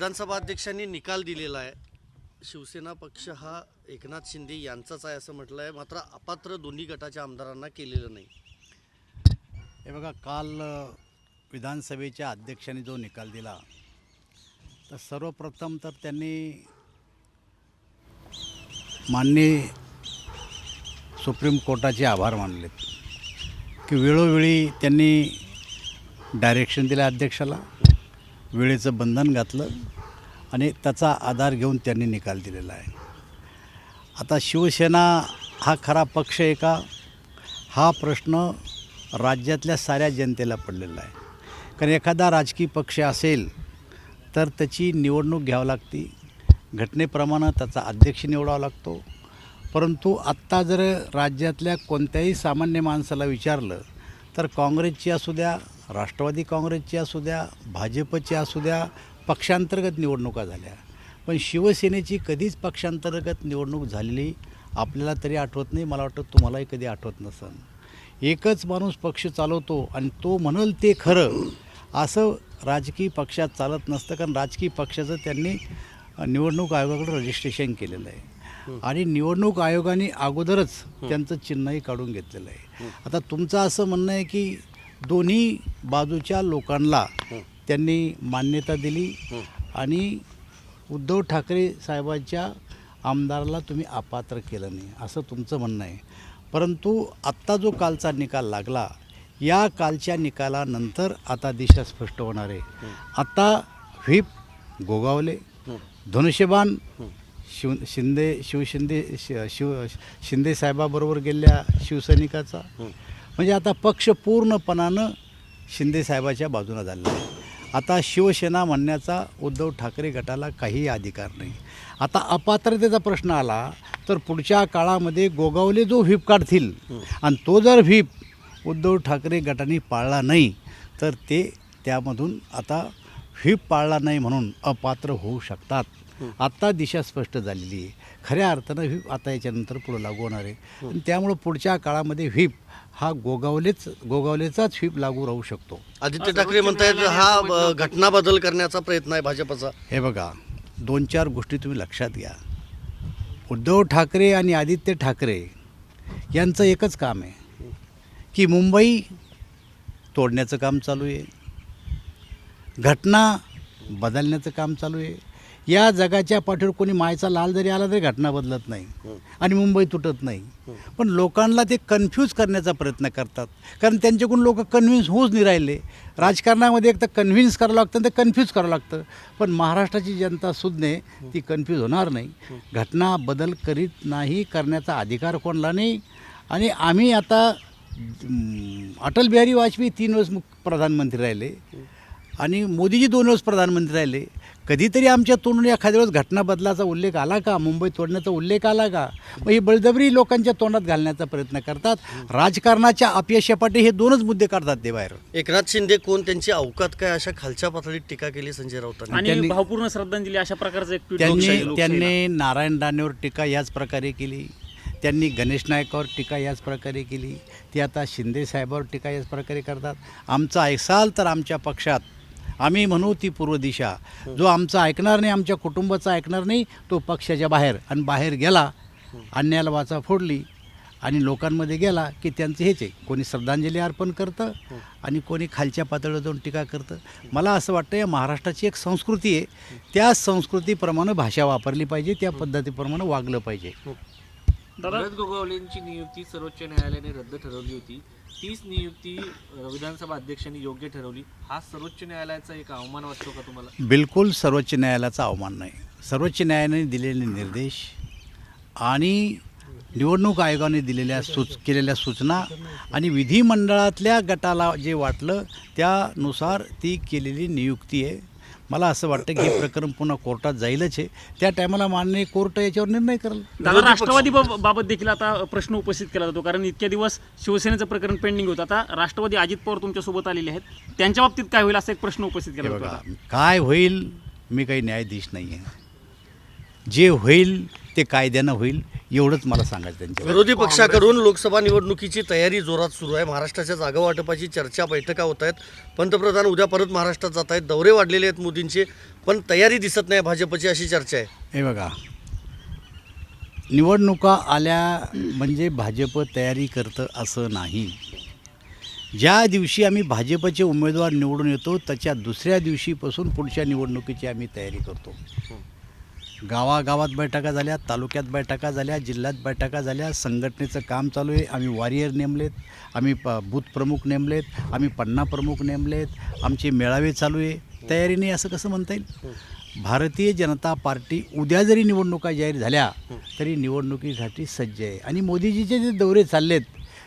विधानसभा अध्यक्षांनी निकाल दिलेला आहे. शिवसेना पक्ष हा एकनाथ शिंदे यांचाच आहे असं म्हटलं आहे मात्र अपात्र दोन्ही गटाच्या आमदारांना केलेलं नाही. हे बघा काल विधानसभेच्या अध्यक्षांनी जो निकाल दिला तर सर्वप्रथम तर त्यांनी माननीय सुप्रीम कोर्टाचे आभार मानलेत की वेळोवेळी त्यांनी डायरेक्शन दिलं अध्यक्षाला. वेळेचं बंधन घातलं आणि त्याचा आधार घेऊन त्यांनी निकाल दिलेला आहे. आता शिवसेना हा खरा पक्ष आहे का? हा प्रश्न राज्यातल्या साऱ्या जनतेला पडलेला आहे. कारण एखादा राजकीय पक्ष असेल तर त्याची निवडणूक घ्यावी लागती. घटनेप्रमाणे त्याचा अध्यक्ष निवडावा लागतो. परंतु आत्ता जर राज्यातल्या कोणत्याही सामान्य माणसाला विचारलं तर काँग्रेसची असू द्या राष्ट्रवादी काँग्रेसची असू द्या भाजपची असू द्या पक्षांतर्गत निवडणुका झाल्या. पण शिवसेनेची कधीच पक्षांतर्गत निवडणूक झालेली आपल्याला तरी आठवत नाही. मला वाटतं तुम्हालाही कधी आठवत नसन एकच माणूस पक्ष चालवतो आणि तो म्हणल ते खरं. असं राजकीय पक्षात चालत नसतं कारण राजकीय पक्षाचं त्यांनी निवडणूक आयोगाकडे रजिस्ट्रेशन केलेलं आहे. आणि निवडणूक आयोगाने अगोदरच त्यांचं चिन्हही काढून घेतलेलं आहे. आता तुमचं असं म्हणणं आहे की दोन्ही बाजूच्या लोकांना त्यांनी मान्यता दिली आणि उद्धव ठाकरे साहेबांच्या आमदाराला तुम्ही अपात्र केलं नाही असं तुमचं म्हणणं आहे. परंतु आत्ता जो कालचा निकाल लागला या कालच्या निकालानंतर आता दिशा स्पष्ट होणार आहे. आता व्हीप गोगावले धनुष्यबाण शिव शिंदे शिवशिंदे शि- शिव शिंदे साहेबाबरोबर गेलेल्या शिवसैनिकाचा. म्हणजे आता पक्ष पूर्णपणानं शिंदेसाहेबाच्या बाजूनं बाजूला झालेला आहे. आता शिवसेना म्हणण्याचा उद्धव ठाकरे गटाला काही अधिकार नाही. आता अपात्रतेचा प्रश्न आला तर पुढच्या काळामध्ये गोगावले जो व्हीप काढतील आणि तो जर व्हीप उद्धव ठाकरे गटाने पाळला नाही तर ते त्यामधून आता व्हीप पाळला नाही म्हणून अपात्र होऊ शकतात. आत्ता दिशा स्पष्ट झालेली आहे. खऱ्या अर्थानं व्हीप आता याच्यानंतर पुढं लागू होणार आहे. आणि त्यामुळं पुढच्या काळामध्ये व्हीप हा गोगावलेच गोगावलेचाच व्हीप लागू राहू शकतो. आदित्य ठाकरे म्हणतायत हा घटना बदल करण्याचा प्रयत्न आहे भाजपचा. हे बघा दोन चार गोष्टी तुम्ही लक्षात घ्या. उद्धव ठाकरे आणि आदित्य ठाकरे यांचं एकच काम आहे की मुंबई तोडण्याचं काम चालू आहे. घटना बदलण्याचं काम चालू आहे. या जगाच्या पाठीवर कोणी मायचा लाल जरी आला तरी घटना बदलत नाही. आणि मुंबई तुटत नाही. पण लोकांना ते कन्फ्यूज करण्याचा प्रयत्न करतात. कारण त्यांच्याकडून लोक कन्व्हिन्स होऊच नाही राहिले. राजकारणामध्ये एक तर कन्व्हिन्स करावं लागतं आणि ते कन्फ्यूज करावं लागतं. पण महाराष्ट्राची जनता सुज्ञे ती कन्फ्यूज होणार नाही. घटना बदल करीत नाही करण्याचा अधिकार कोणला नाही. आणि आम्ही आता अटल बिहारी वाजपेयी तीन वेळेस मुख प्रधानमंत्री राहिले. आणि मोदीजी दोन वेळेस प्रधानमंत्री राहिले. कधीतरी आमच्या तोंडून एखाद्या वेळेस घटना बदलाचा उल्लेख आला का? मुंबई तोडण्याचा उल्लेख आला का? मग ही बळजबरी लोकांच्या तोंडात घालण्याचा प्रयत्न करतात. राजकारणाच्या अपयशापाठी हे दोनच मुद्दे काढतात ते बाहेर एकनाथ शिंदे कोण? त्यांची अवकात काय? अशा खालच्या पातळीत टीका केली संजय राऊतांनी. आणि त्यांनी- भावपूर्ण श्रद्धांजली अशा प्रकारचं एक त्यांनी. त्यांनी नारायण राणेवर टीका याच प्रकारे केली. त्यांनी गणेश नायकावर टीका याच प्रकारे केली. ती आता शिंदे साहेबावर टीका याच प्रकारे करतात. आमचं ऐसाल तर आमच्या पक्षात. आम्ही म्हणू ती पूर्व दिशा. जो आमचा ऐकणार नाही आमच्या कुटुंबाचा ऐकणार नाही तो पक्षाच्या बाहेर. आणि बाहेर गेला अन्याला वाचा फोडली आणि लोकांमध्ये गेला की त्यांचं हेच आहे. कोणी श्रद्धांजली अर्पण करतं आणि कोणी खालच्या पातळीवर जाऊन टीका करतं. मला असं वाटतं या महाराष्ट्राची एक संस्कृती आहे. त्या संस्कृतीप्रमाणे भाषा वापरली पाहिजे त्या पद्धतीप्रमाणे वागलं पाहिजे. दादा गोगावलेंची नियुक्ती सर्वोच्च न्यायालयाने रद्द ठरवली होती. तीच नियुक्ती विधानसभा अध्यक्षांनी योग्य ठरवली. हा सर्वोच्च न्यायालयाचा एक अवमान वाटतो का तुम्हाला? बिलकुल सर्वोच्च न्यायालयाचा अवमान नाही. सर्वोच्च न्यायालयाने दिलेले निर्देश आणि निवडणूक आयोगाने दिलेल्या सूच केलेल्या सूचना आणि विधिमंडळातल्या गटाला जे वाटलं त्यानुसार ती केलेली नियुक्ती आहे. मला असं वाटतं की हे प्रकरण पुन्हा कोर्टात जाईलच आहे त्या टायमाला माननीय कोर्ट याच्यावर निर्णय करेल. दादा राष्ट्रवादी बाब- बाबत देखील आता प्रश्न उपस्थित केला जातो कारण इतक्या दिवस शिवसेनेचं प्रकरण पेंडिंग होतं. आता राष्ट्रवादी अजित पवार तुमच्यासोबत आलेले आहेत. त्यांच्या बाबतीत काय होईल असा एक प्रश्न उपस्थित हे केला जातो. काय होईल मी काही न्यायाधीश नाही आहे जे होईल ते कायद्यानं होईल. एवढंच मला सांगायचं त्यांच्या विरोधी पक्षाकडून लोकसभा निवडणुकीची तयारी जोरात सुरू आहे. महाराष्ट्राच्या जागा वाटपाची चर्चा बैठका होत आहेत. पंतप्रधान उद्या परत महाराष्ट्रात जात आहेत. दौरे वाढलेले आहेत मोदींचे पण तयारी दिसत नाही भाजपची अशी चर्चा आहे. हे बघा. निवडणुका आल्या म्हणजे भाजप तयारी करतं असं नाही. ज्या दिवशी आम्ही भाजपचे उमेदवार निवडून येतो त्याच्या दुसऱ्या दिवशीपासून पुढच्या निवडणुकीची आम्ही तयारी करतो. गावागावात बैठका झाल्या तालुक्यात बैठका झाल्या जिल्ह्यात बैठका झाल्या संघटनेचं काम चालू आहे. आम्ही वॉरियर नेमलेत आम्ही प बूथ प्रमुख नेमलेत आम्ही पन्ना प्रमुख नेमलेत आमचे मेळावे चालू आहे. तयारीने असं कसं म्हणता येईल? भारतीय जनता पार्टी उद्या जरी निवडणुका जाहीर झाल्या तरी निवडणुकीसाठी सज्ज आहे. आणि मोदीजीचे जे दौरे चाललेत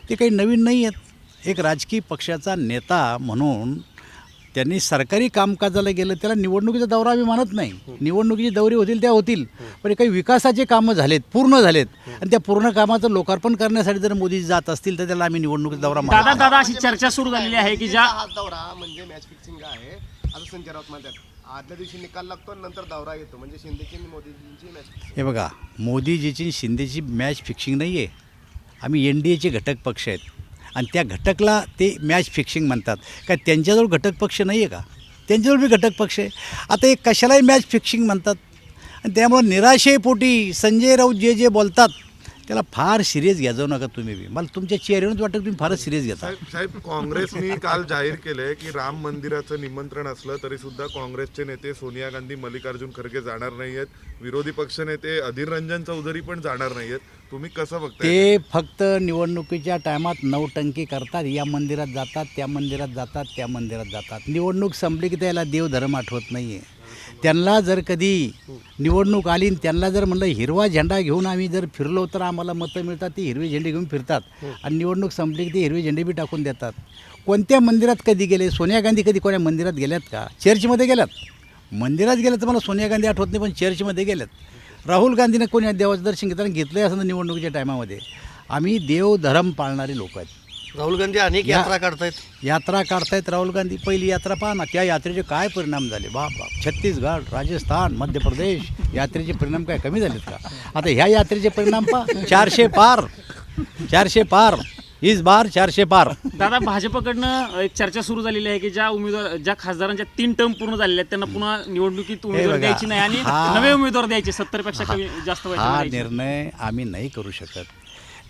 ते काही नवीन नाही आहेत. एक राजकीय पक्षाचा नेता म्हणून त्यांनी सरकारी कामकाजाला गेलं त्याला निवडणुकीचा दौरा आम्ही मानत नाही. निवडणुकीचे दौरे होतील त्या होतील. पण काही विकासाचे कामं झालेत पूर्ण झालेत. आणि त्या पूर्ण कामाचं लोकार्पण करण्यासाठी जर मोदी जात असतील तर त्याला आम्ही निवडणुकीचा दौरा दादा मानत दादा अशी चर्चा सुरू झालेली आहे की ज्या हा दौरा म्हणजे मॅच फिक्सिंग आहे. असं संजय राऊत म्हणतात आदल्या दिवशी निकाल लागतो आणि नंतर दौरा येतो. म्हणजे शिंदेची आणि मोदीजींची मॅच हे बघा मोदीजीची शिंदेची मॅच फिक्सिंग नाही आहे आम्ही एन डी एचे घटक पक्ष आहेत. आणि त्या घटकला ते मॅच फिक्सिंग म्हणतात. काय त्यांच्याजवळ घटक पक्ष नाही आहे का? त्यांच्याजवळ बी घटक पक्ष आहे. आता हे कशालाही मॅच फिक्सिंग म्हणतात. आणि त्यामुळं निराशेपोटी संजय राऊत जे जे बोलतात त्याला फार सिरियस घ्या जाऊ नका तुम्ही बी. मला तुमच्या चेहऱ्यावरच वाटतं तुम्ही फारच सिरियस घेता. साहेब साहेब काँग्रेसनी काल जाहीर केलंय की राम मंदिराचं निमंत्रण असलं तरी सुद्धा काँग्रेसचे नेते सोनिया गांधी मल्लिकार्जुन खरगे जाणार नाहीयेत. विरोधी पक्षनेते अधीर रंजन चौधरी पण जाणार नाहीयेत. तुम्ही कसं बघताय? ते फक्त निवडणुकीच्या टायमात नौटंकी करतात. या मंदिरात जातात त्या मंदिरात जातात त्या मंदिरात जातात. निवडणूक संपली की त्याला देवधर्म आठवत नाही आहे त्यांना जर कधी निवडणूक आली आणि त्यांना जर म्हणलं हिरवा झेंडा घेऊन आम्ही जर फिरलो तर आम्हाला मतं मिळतात ती हिरवे झेंडे घेऊन फिरतात. आणि निवडणूक संपली की ते हिरवे झेंडे बी टाकून देतात. कोणत्या मंदिरात कधी गेले? सोनिया गांधी कधी कोण्या मंदिरात गेल्यात का? चर्चमध्ये गेल्यात. मंदिरात गेल्या तर मला सोनिया गांधी आठवत नाही पण चर्चमध्ये गेल्यात राहुल गांधीनं कोणी देवाचं दर्शन घेताना घेतलं असं निवडणुकीच्या टायमामध्ये. आम्ही देव धर्म पाळणारे लोक आहेत. राहुल गांधी अनेक या- यात्रा काढतायत. यात्रा काढतायत राहुल गांधी. पहिली यात्रा पहा ना त्या यात्रेचे काय परिणाम झाले? बाप बाप. छत्तीसगड राजस्थान मध्य प्रदेश यात्रेचे परिणाम काय कमी झालेत का? आता ह्या यात्रेचे परिणाम पहा. चारशे पार. चारशे पार. इस बार चारशे पार. दादा भाजपकडनं एक चर्चा सुरू झालेली आहे की ज्या उमेदवार ज्या खासदारांच्या तीन टर्म पूर्ण झालेल्या आहेत त्यांना पुन्हा निवडणुकीत उमेदवार बघा, द्यायची नाही आणि हा- नवे उमेदवार द्यायचे सत्तरपेक्षा कमी जास्त हा वयाचे. निर्णय आम्ही नाही करू शकत.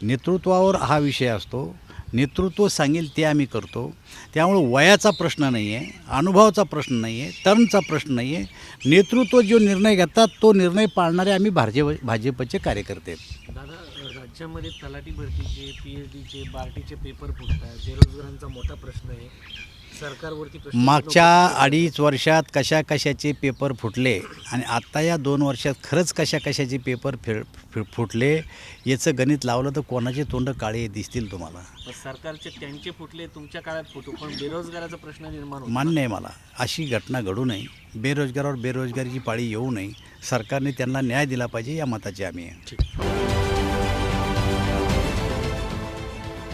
नेतृत्वावर हा विषय असतो. नेतृत्व सांगेल ते आम्ही करतो. त्यामुळे वयाचा प्रश्न नाही आहे अनुभवाचा प्रश्न नाही आहे टर्मचा प्रश्न नाही आहे नेतृत्व जो निर्णय घेतात तो निर्णय पाळणारे आम्ही भाजप भाजपचे कार्यकर्ते. आहेत दादा राज्यामध्ये तलाठी भरतीचे पी एच डीचे बार्टीचे पेपर फुटतात. बेरोजगारांचा मोठा प्रश्न आहे. मागच्या अडीच वर्षात कशा कशाचे पेपर फुटले आणि आत्ता या दोन वर्षात खरंच कशा कशाचे पेपर फि- फुटले याचं गणित लावलं तर कोणाचे तोंड काळे दिसतील तुम्हाला? सरकारचे त्यांचे फुटले तुमच्या काळात फुटू पण बेरोजगाराचा प्रश्न निर्माण मान्य आहे मला. अशी घटना घडू नये. बेरोजगारावर बेरोजगारीची पाळी येऊ नये. सरकारने त्यांना न्याय दिला पाहिजे या मताचे आम्ही